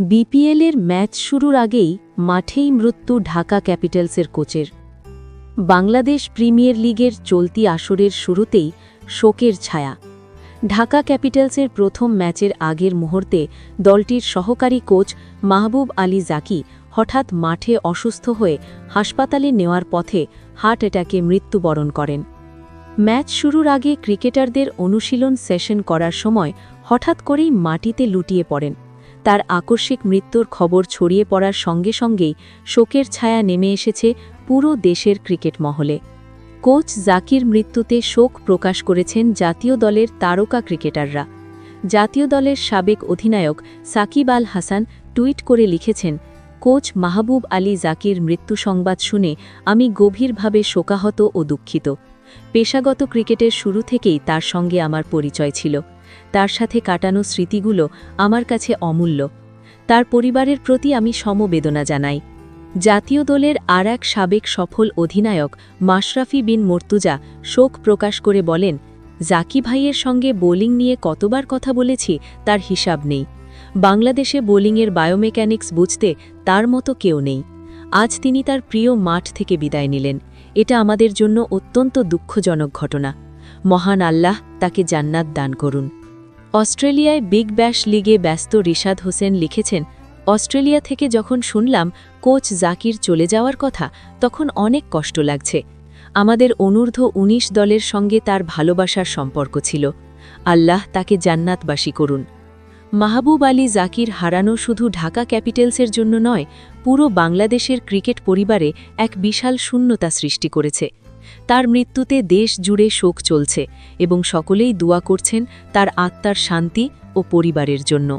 বিপিএলের ম্যাচ শুরুর আগেই মাঠেই মৃত্যু ঢাকা ক্যাপিটালসের কোচের। বাংলাদেশ প্রিমিয়ার লিগের চলতি আসরের শুরুতেই শোকের ছায়া। ঢাকা ক্যাপিটালসের প্রথম ম্যাচের আগের মুহূর্তে দলটির সহকারী কোচ মাহবুব আলী জাকি হঠাৎ মাঠে অসুস্থ হয়ে হাসপাতালে নেওয়ার পথে হার্ট অ্যাটাকে মৃত্যুবরণ করেন। ম্যাচ শুরুর আগে ক্রিকেটারদের অনুশীলন সেশন করার সময় হঠাৎ করেই মাটিতে লুটিয়ে পড়েন। তার আকস্মিক মৃত্যুর খবর ছড়িয়ে পড়ার সঙ্গে সঙ্গেই শোকের ছায়া নেমে এসেছে পুরো দেশের ক্রিকেট মহলে। কোচ জাকির মৃত্যুতে শোক প্রকাশ করেছেন জাতীয় দলের তারকা ক্রিকেটাররা। জাতীয় দলের সাবেক অধিনায়ক সাকিব আল হাসান টুইট করে লিখেছেন, কোচ মাহবুব আলী জাকির মৃত্যু সংবাদ শুনে আমি গভীরভাবে শোকাহত ও দুঃখিত। পেশাগত ক্রিকেটের শুরু থেকেই তার সঙ্গে আমার পরিচয় ছিল। তার সাথে কাটানো স্মৃতিগুলো আমার কাছে অমূল্য। তার পরিবারের প্রতি আমি সমবেদনা জানাই। জাতীয় দলের আর এক সাবেক সফল অধিনায়ক মাশরাফি বিন মর্তুজা শোক প্রকাশ করে বলেন, জাকি ভাইয়ের সঙ্গে বোলিং নিয়ে কতবার কথা বলেছি তার হিসাব নেই। বাংলাদেশে বোলিংয়ের বায়োমেকানিক্স বুঝতে তার মতো কেউ নেই। আজ তিনি তার প্রিয় মাঠ থেকে বিদায় নিলেন। এটা আমাদের জন্য অত্যন্ত দুঃখজনক ঘটনা। মহান আল্লাহ তাকে জান্নাত দান করুন। অস্ট্রেলিয়ায় বিগ ব্যাশ লিগে ব্যস্ত রিশাদ হোসেন লিখেছেন, অস্ট্রেলিয়া থেকে যখন শুনলাম কোচ জাকির চলে যাওয়ার কথা, তখন অনেক কষ্ট লাগছে। আমাদের অনূর্ধ্ব ১৯ দলের সঙ্গে তার ভালোবাসার সম্পর্ক ছিল। আল্লাহ তাকে জান্নাতবাসী করুন। মাহবুব আলী জাকির হারানো শুধু ঢাকা ক্যাপিটালসের জন্য নয়, পুরো বাংলাদেশের ক্রিকেট পরিবারে এক বিশাল শূন্যতা সৃষ্টি করেছে। তার মৃত্যুতে দেশ জুড়ে শোক চলছে এবং সকলেই দোয়া করছেন তার আত্মার শান্তি ও পরিবারের জন্য।